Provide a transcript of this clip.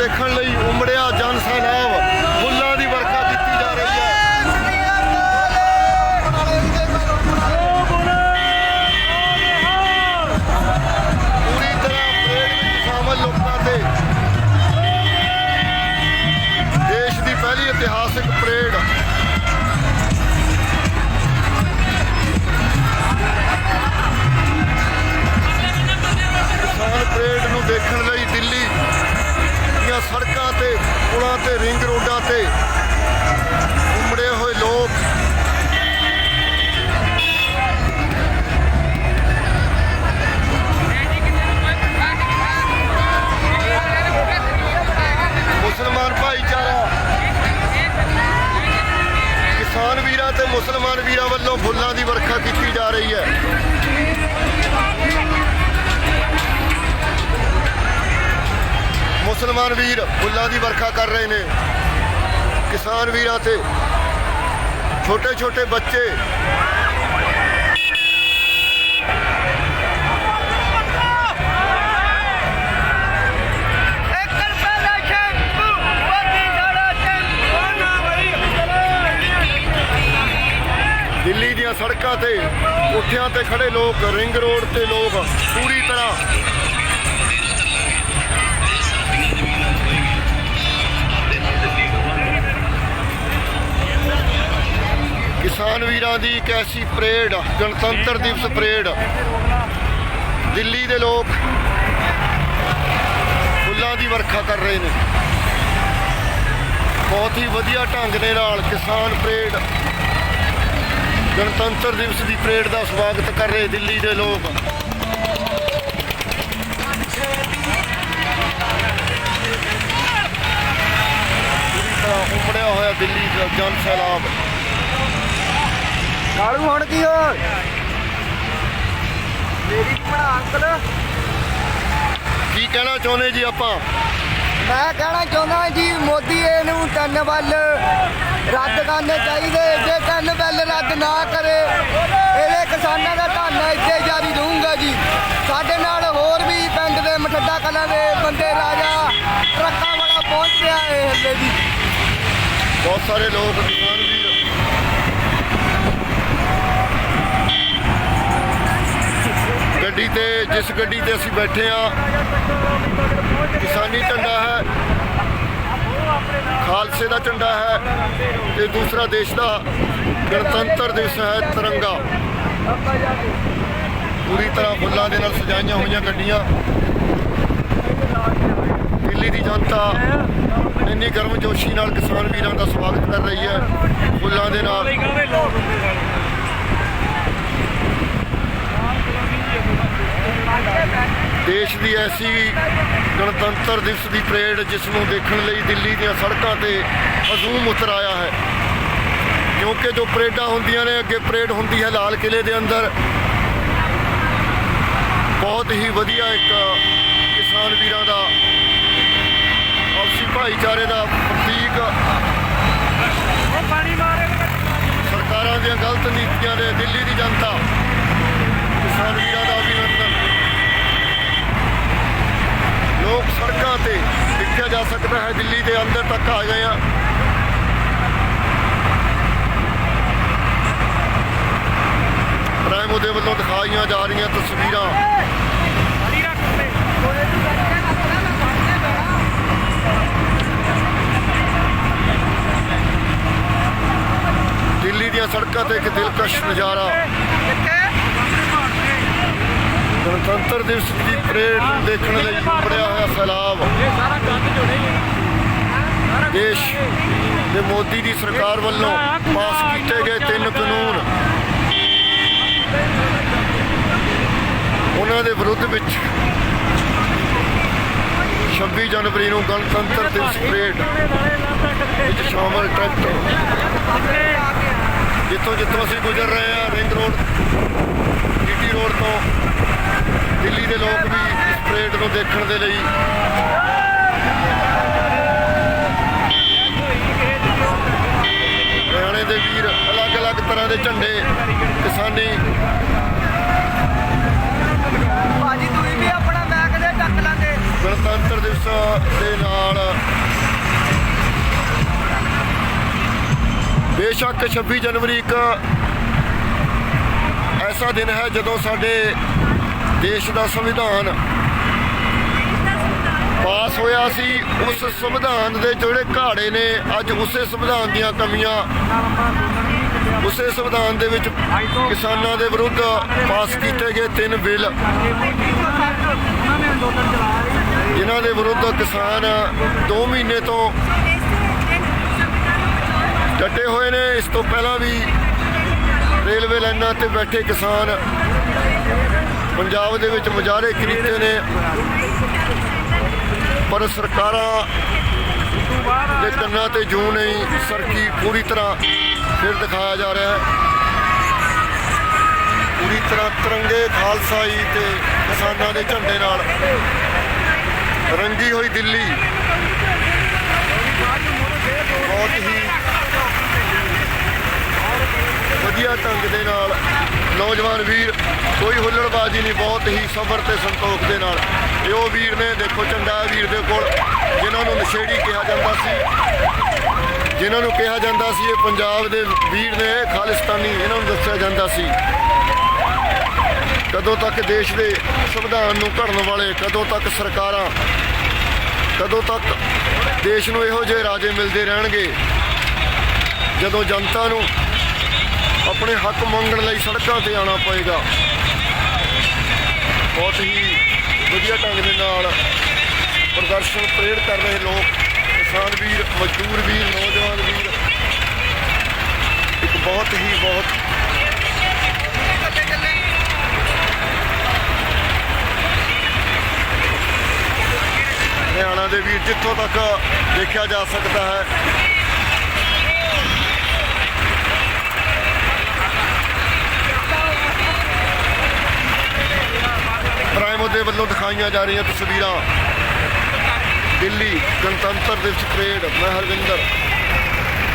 ਦੇਖਣ ਲਈ ਉਮੜਿਆ ਜਨ ਸੈਲਾਬ। ਫੁੱਲਾਂ ਦੀ ਵਰਖਾ ਕੀਤੀ ਜਾ ਰਹੀ ਹੈ। ਪੂਰੀ ਤਰ੍ਹਾਂ ਪਰੇਡ ਵਿੱਚ ਸ਼ਾਮਲ ਲੋਕਾਂ ਤੇ। ਦੇਸ਼ ਦੀ ਪਹਿਲੀ ਇਤਿਹਾਸਿਕ ਸੜਕਾਂ ਤੇ, ਪੁਲਾਂ ਤੇ, ਰਿੰਗ ਰੋਡਾਂ ਤੇ ਉਮੜੇ ਹੋਏ ਲੋਕ। ਮੁਸਲਮਾਨ ਭਾਈਚਾਰਾ। ਕਿਸਾਨ ਵੀਰਾਂ ਤੇ ਮੁਸਲਮਾਨ ਵੀਰਾਂ ਵੱਲੋਂ ਫੁੱਲਾਂ ਦੀ ਵਰਖਾ ਕੀਤੀ ਜਾ ਰਹੀ ਹੈ। ਮੁਸਲਮਾਨ ਵੀਰ ਫੁੱਲਾਂ ਦੀ ਵਰਖਾ ਕਰ ਰਹੇ ਨੇ। ਕਿਸਾਨ ਵੀਰਾਂ ਤੇ ਛੋਟੇ ਛੋਟੇ ਬੱਚੇ। ਦਿੱਲੀ ਦੀਆਂ ਸੜਕਾਂ ਤੇ ਉੱਠਿਆਂ ਤੇ ਖੜੇ ਲੋਕ, ਰਿੰਗ ਰੋਡ ਤੇ ਲੋਕ, ਪੂਰੀ ਕਿਸਾਨ ਵੀਰਾਂ ਦੀ ਇੱਕ ਐਸੀ ਪਰੇਡ, ਗਣਤੰਤਰ ਦਿਵਸ ਪਰੇਡ। ਦਿੱਲੀ ਦੇ ਲੋਕ ਫੁੱਲਾਂ ਦੀ ਵਰਖਾ ਕਰ ਰਹੇ ਨੇ। ਬਹੁਤ ਹੀ ਵਧੀਆ ਢੰਗ ਦੇ ਨਾਲ ਕਿਸਾਨ ਪਰੇਡ, ਗਣਤੰਤਰ ਦਿਵਸ ਦੀ ਪਰੇਡ ਦਾ ਸਵਾਗਤ ਕਰ ਰਹੇ ਦਿੱਲੀ ਦੇ ਲੋਕ। ਉਪੜਿਆ ਹੋਇਆ ਦਿੱਲੀ ਦਾ ਜਨ ਸੈਲਾਬ। ਕਾਲੂ ਹੁਣ ਕੀ ਹੋ ਮੇਰੀ ਬਣਾ ਅੰਕਲ। ਕੀ ਕਹਿਣਾ ਚਾਹੁੰਦੇ ਜੀ ਆਪਾਂ? ਮੈਂ ਕਹਿਣਾ ਚਾਹੁੰਦਾ ਜੀ ਮੋਦੀ ਇਹਨੂੰ ਤਿੰਨ ਵੱਲ ਰੱਦ ਕਰਨੇ ਚਾਹੀਦੇ। ਜੇ ਤਿੰਨ ਵੱਲ ਰੱਦ ਨਾ ਕਰੇ ਇਹਦੇ ਕਿਸਾਨਾਂ ਦਾ ਧਰਨਾ ਇੱਥੇ ਜਾਰੀ ਰਹੂਗਾ ਜੀ। ਸਾਡੇ ਨਾਲ ਹੋਰ ਵੀ ਪਿੰਡ ਦੇ ਮਠੱਡਾ ਕਲਾਂ ਦੇ ਬੰਦੇ ਰਾਜਾ ਟਰੱਕਾਂ ਵਾਲਾ ਪਹੁੰਚ ਰਿਹਾ ਹੈ ਹੱਲੇ ਜੀ ਬਹੁਤ ਸਾਰੇ ਲੋਕ ਕਿਸਾਨ ਗੱਡੀ ਤੇ, ਜਿਸ ਗੱਡੀ ਤੇ ਅਸੀਂ ਬੈਠੇ ਆ ਕਿਸਾਨੀ ਝੰਡਾ ਹੈ, ਖਾਲਸੇ ਦਾ ਝੰਡਾ ਹੈ ਤੇ ਦੂਸਰਾ ਦੇਸ਼ ਦਾ ਗਣਤੰਤਰ ਦਿਵਸ ਹੈ ਤਿਰੰਗਾ। ਪੂਰੀ ਤਰ੍ਹਾਂ ਫੁੱਲਾਂ ਦੇ ਨਾਲ ਸਜਾਈਆਂ ਹੋਈਆਂ ਗੱਡੀਆਂ। ਦਿੱਲੀ ਦੀ ਜਨਤਾ ਇੰਨੀ ਗਰਮ ਜੋਸ਼ੀ ਨਾਲ ਕਿਸਾਨ ਵੀਰਾਂ ਦਾ ਸਵਾਗਤ ਕਰ ਰਹੀ ਹੈ ਫੁੱਲਾਂ ਦੇ ਨਾਲ। ਦੇਸ਼ ਦੀ ਐਸੀ ਗਣਤੰਤਰ ਦਿਵਸ ਦੀ ਪਰੇਡ ਜਿਸ ਨੂੰ ਦੇਖਣ ਲਈ ਦਿੱਲੀ ਦੀਆਂ ਸੜਕਾਂ ਤੇ ਹਜ਼ੂਮ ਉਤਰ ਆਇਆ ਹੈ। ਕਿਉਂਕਿ ਜੋ ਪਰੇਡਾਂ ਹੁੰਦੀਆਂ ਨੇ ਅੱਗੇ ਪਰੇਡ ਹੁੰਦੀ ਹੈ ਲਾਲ ਕਿਲੇ ਦੇ ਅੰਦਰ। ਬਹੁਤ ਹੀ ਵਧੀਆ ਇੱਕ ਕਿਸਾਨ ਵੀਰਾਂ ਦਾ ਆਪਸੀ ਭਾਈਚਾਰੇ ਦਾ ਪ੍ਰਤੀਕ। ਸਰਕਾਰਾਂ ਦੀਆਂ ਗਲਤ ਨੀਤੀਆਂ ਦੇ ਦਿੱਲੀ ਦੀ ਜਨਤਾ ਕਿਸਾਨ ਵੀਰਾਂ ਦਾ ਅਭਿਨੰਦਨ ਲੋਕ ਸੜਕਾਂ ਤੇ ਦੇਖਿਆ ਜਾ ਸਕਦਾ ਹੈ ਦਿੱਲੀ ਦੇ ਅੰਦਰ ਤੱਕ ਆ ਗਏ ਆ। ਪ੍ਰਾਈਮ ਉਹਦੇ ਵੱਲੋਂ ਦਿਖਾਈਆਂ ਜਾ ਰਹੀਆਂ ਤਸਵੀਰਾਂ। ਦਿੱਲੀ ਦੀਆਂ ਸੜਕਾਂ ਤੇ ਇੱਕ ਦਿਲਕਸ਼ ਨਜ਼ਾਰਾ। ਗਣਤੰਤਰ ਦਿਵਸ ਦੀ ਪਰੇਡ ਦੇਖਣ ਲਈ ਉਮੜਿਆ ਹੋਇਆ ਸੈਲਾਬ। ਦੇਸ਼ ਦੇ ਮੋਦੀ ਦੀ ਸਰਕਾਰ ਵੱਲੋਂ ਪਾਸ ਕੀਤੇ ਗਏ ਤਿੰਨ ਕਾਨੂੰਨ। ਉਹਨਾਂ ਦੇ ਵਿਰੁੱਧ ਵਿੱਚ 26 ਜਨਵਰੀ ਨੂੰ ਗਣਤੰਤਰ ਦਿਵਸ ਪਰੇਡ ਵਿੱਚ ਸ਼ਾਮਲ ਟਰੈਕਟਰ। ਜਿੱਥੋਂ ਜਿੱਥੋਂ ਅਸੀਂ ਗੁਜ਼ਰ ਰਹੇ ਹਾਂ, ਰਿੰਗ ਰੋਡ ਡੀਟੀ ਰੋਡ ਤੋਂ ਦਿੱਲੀ ਦੇ ਲੋਕ ਵੀ ਇਸ ਪਰੇਡ ਨੂੰ ਦੇਖਣ ਦੇ ਲਈ ਹਰਿਆਣੇ ਦੇ ਵੀਰ ਅਲੱਗ-ਅਲੱਗ ਤਰ੍ਹਾਂ ਦੇ ਝੰਡੇ ਕਿਸਾਨੀ ਭਾਜੀ ਤੁਸੀਂ ਵੀ ਆਪਣਾ ਬੈਗ ਦੇ ਟੱਕ ਲਾਂਗੇ। ਗਣਤੰਤਰ ਜਿਸ ਦੇ ਨਾਲ ਬੇਸ਼ੱਕ 26 ਜਨਵਰੀ ਇੱਕ ਐਸਾ ਦਿਨ ਹੈ ਜਦੋਂ ਸਾਡੇ ਦੇਸ਼ ਦਾ ਸੰਵਿਧਾਨ ਪਾਸ ਹੋਇਆ ਸੀ। ਉਸ ਸੰਵਿਧਾਨ ਦੇ ਜਿਹੜੇ ਘਾੜੇ ਨੇ ਅੱਜ ਉਸੇ ਸੰਵਿਧਾਨ ਦੀਆਂ ਕਮੀਆਂ ਉਸੇ ਸੰਵਿਧਾਨ ਦੇ ਵਿੱਚ ਕਿਸਾਨਾਂ ਦੇ ਵਿਰੁੱਧ ਪਾਸ ਕੀਤੇ ਗਏ ਤਿੰਨ ਬਿੱਲ। ਜਿਨ੍ਹਾਂ ਦੇ ਵਿਰੁੱਧ ਕਿਸਾਨ 2 ਮਹੀਨੇ ਤੋਂ ਡਟੇ ਹੋਏ ਨੇ। ਇਸ ਤੋਂ ਪਹਿਲਾਂ ਵੀ ਰੇਲਵੇ ਲਾਈਨਾਂ ਤੇ ਬੈਠੇ ਕਿਸਾਨ ਪੰਜਾਬ ਦੇ ਵਿੱਚ ਮੁਜ਼ਾਹਰੇ ਕੀਤੇ ਨੇ। ਪਰ ਸਰਕਾਰਾਂ ਦੇ ਕੰਨਾਂ ਤੇ ਜੂ ਨਹੀਂ ਸਰਕੀ ਪੂਰੀ ਤਰ੍ਹਾਂ ਫਿਰ ਦਿਖਾਇਆ ਜਾ ਰਿਹਾ ਹੈ। ਪੂਰੀ ਤਰ੍ਹਾਂ ਤਿਰੰਗੇ ਖਾਲਸਾਈ ਤੇ ਕਿਸਾਨਾਂ ਦੇ ਝੰਡੇ ਨਾਲ। ਰੰਗੀ ਹੋਈ ਦਿੱਲੀ। ਬਹੁਤ ਹੀ ਵਧੀਆ ਢੰਗ ਦੇ ਨਾਲ ਨੌਜਵਾਨ ਵੀਰ, ਕੋਈ ਹੁੱਲੜਬਾਜ਼ੀ ਨਹੀਂ, ਬਹੁਤ ਹੀ ਸਬਰ ਤੇ ਸੰਤੋਖ ਦੇ ਨਾਲ। ਇਹ ਉਹ ਵੀਰ ਨੇ, ਦੇਖੋ ਚੰਡਾ ਵੀਰ ਦੇ ਕੋਲ, ਜਿਨ੍ਹਾਂ ਨੂੰ ਨਸ਼ੇੜੀ ਕਿਹਾ ਜਾਂਦਾ ਸੀ। ਜਿਨ੍ਹਾਂ ਨੂੰ ਕਿਹਾ ਜਾਂਦਾ ਸੀ, ਇਹ ਪੰਜਾਬ ਦੇ ਵੀਰ ਨੇ, ਇਹ ਖਾਲਿਸਤਾਨੀ, ਇਹਨਾਂ ਨੂੰ ਦੱਸਿਆ ਜਾਂਦਾ ਸੀ। ਕਦੋਂ ਤੱਕ ਦੇਸ਼ ਦੇ ਸੰਵਿਧਾਨ ਨੂੰ ਘੜਨ ਵਾਲੇ, ਕਦੋਂ ਤੱਕ ਸਰਕਾਰਾਂ, ਕਦੋਂ ਤੱਕ ਦੇਸ਼ ਨੂੰ ਇਹੋ ਜਿਹੇ ਰਾਜੇ ਮਿਲਦੇ ਰਹਿਣਗੇ? ਜਦੋਂ ਜਨਤਾ ਨੂੰ ਆਪਣੇ ਹੱਕ ਮੰਗਣ ਲਈ ਸੜਕਾਂ ਤੇ ਆਉਣਾ ਪਏਗਾ। ਬਹੁਤ ਹੀ ਵਧੀਆ ਢੰਗ ਦੇ ਨਾਲ ਪ੍ਰਦਰਸ਼ਨ ਪ੍ਰੇਰ ਕਰ ਰਹੇ ਲੋਕ। ਕਿਸਾਨ ਵੀਰ, ਮਜ਼ਦੂਰ ਵੀਰ, ਨੌਜਵਾਨ ਵੀਰ। ਇੱਕ ਬਹੁਤ ਹੀ ਬਹੁਤ ਹਰਿਆਣਾ ਦੇ ਵੀਰ, ਜਿੱਥੋਂ ਤੱਕ ਦੇਖਿਆ ਜਾ ਸਕਦਾ ਹੈ ਦੇ ਵੱਲੋਂ ਦਿਖਾਈਆਂ ਜਾ ਰਹੀਆਂ ਤਸਵੀਰਾਂ ਦਿੱਲੀ ਗਣਤੰਤਰ ਦਿਵਸ ਪਰੇਡ ਮੈਂ ਹਰਵਿੰਦਰ।